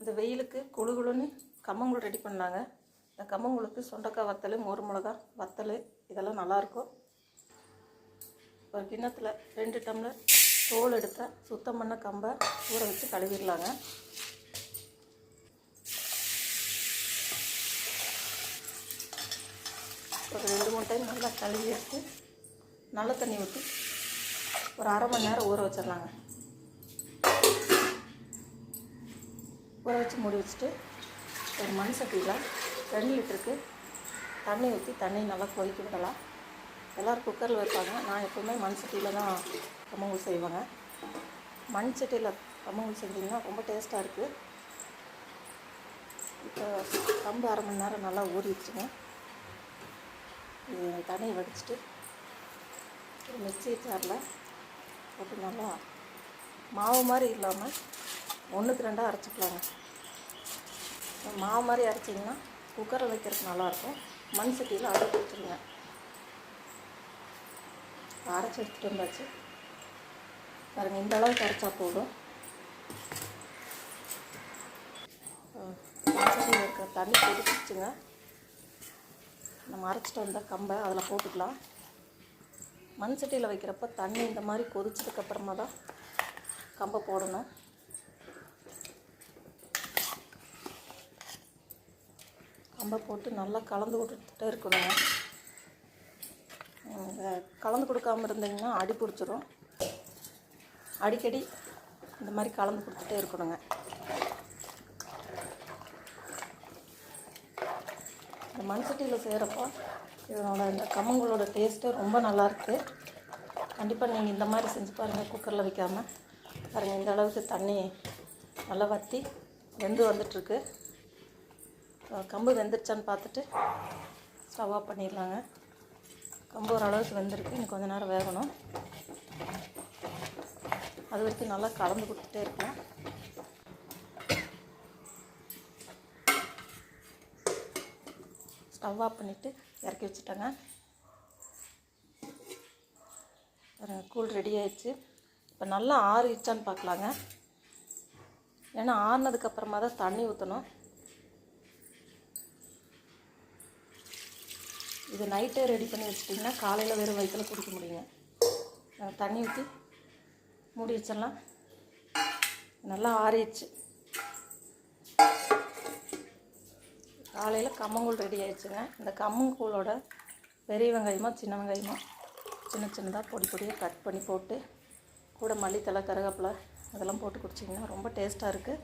இந்த வெயிலுக்கு குளு குழுன்னு கம்மங்கூழ் ரெடி பண்ணாங்க. இந்த கம்மங்கூழுக்கு சுண்டக்காய் வத்தல் மோர் மிளகா வத்தல் இதெல்லாம் நல்லாயிருக்கும் ஒரு கிண்ணத்தில் ரெண்டு டம்ளர் தோல் எடுத்த சுத்தம் பண்ண கம்பை ஊற வச்சு கழுவிடலாங்க. ஒரு ரெண்டு மூணு டைம் நல்லா கழுவி எடுத்து நல்ல தண்ணி ஊற்றி ஒரு அரை மணி நேரம் ஊற வச்சிடலாங்க. ஊற வச்சு மூடி வச்சுட்டு ஒரு மண் சட்டியில் ரெண்டு லிட்டருக்கு தண்ணி ஊற்றி தண்ணி நல்லா கொதிக்க விடலாம். எல்லோரும் குக்கரில் வைப்பாங்க. நான் எப்போவுமே மண் சட்டியில் தான் கம்மங்கூழ் செய்வேங்க. மண் சட்டியில் கம்மங்கூழ் செஞ்சிங்கன்னா ரொம்ப டேஸ்ட்டாக இருக்குது இப்போ கம்பு அரை மணி நேரம் நல்லா ஊறிடுச்சுங்க இது தண்ணியை வடிச்சிட்டு மிக்சி மிக்ஸி ஜாரில் போட்டு நல்லா மாவு மாதிரி இல்லாமல் ஒன்றுக்கு ரெண்டாக அரைச்சிக்கலாங்க. மாவு மாதிரி அரைச்சிங்கன்னா குக்கரில் வைக்கிறதுக்கு நல்லாயிருக்கும். மண் சட்டியில் அரை கொடுத்துருங்க. அரைச்சி எடுத்துகிட்டு வந்தாச்சு. பாருங்கள் இந்த அளவுக்கு அரைச்சா போதும். மண் சட்டியில் இருக்கிற தண்ணி கொதிச்சிச்சுங்க நம்ம அரைச்சிட்டு வந்த கம்பை அதில் போட்டுக்கலாம். மண் சட்டியில் வைக்கிறப்ப தண்ணி இந்த மாதிரி கொதிச்சதுக்கப்புறமா தான் கம்பை போடணும். கம்பை போட்டு நல்லா கலந்து கொடுத்துட்டே இருக்கணுங்க கலந்து கொடுக்காம இருந்தீங்கன்னா அடி பிடிச்சிரும். அடிக்கடி இந்த மாதிரி கலந்து கொடுத்துட்டே இருக்கணுங்க. இந்த மண்சட்டியில் செய்கிறப்போ இதனோட இந்த கம்மங்களோட டேஸ்ட்டு ரொம்ப நல்லாயிருக்கு கண்டிப்பாக நீங்கள் இந்த மாதிரி செஞ்சு பாருங்கள் குக்கரில் வைக்காமல் பாருங்கள் இந்த அளவுக்கு தண்ணி நல்லா வற்றி வெந்து வந்துட்டுருக்கு கம்பு வெந்துருச்சான்னு பார்த்துட்டு ஸ்டவ் ஆஃப் பண்ணிடலாங்க. கம்பு ஓரளவுக்கு வெந்திருக்கு. இன்னும் கொஞ்சம் நேரம் வேகணும். அது வரைக்கும் நல்லா கலந்து கொடுத்துட்டே இருக்கலாம். ஸ்டவ் ஆஃப் பண்ணிவிட்டு இறக்கி வச்சுட்டேங்க. கூழ் ரெடி ஆயிடுச்சு. இப்போ நல்லா ஆறிடுச்சான்னு பார்க்கலாங்க. ஏன்னா ஆறுனதுக்கப்புறமா தான் தண்ணி ஊற்றணும் இது நைட்டே ரெடி பண்ணி வச்சிட்டிங்கன்னா காலையில் வெறும் வயிற்றில் குடிக்க முடியுங்க. தண்ணி ஊற்றி மூடி வச்சிடலாம். நல்லா ஆறிடுச்சு. காலையில் கம்மங்கூழ் ரெடி ஆயிடுச்சுங்க. இந்த கம்மங்கூழோட பெரிய வெங்காயமோ சின்ன வெங்காயமோ சின்ன சின்னதாக பொடி பொடியாக கட் பண்ணி போட்டு கூட மல்லித்தலை கருவேப்பிலை அதெல்லாம் போட்டு குடிச்சிங்கன்னா ரொம்ப டேஸ்ட்டாக இருக்குது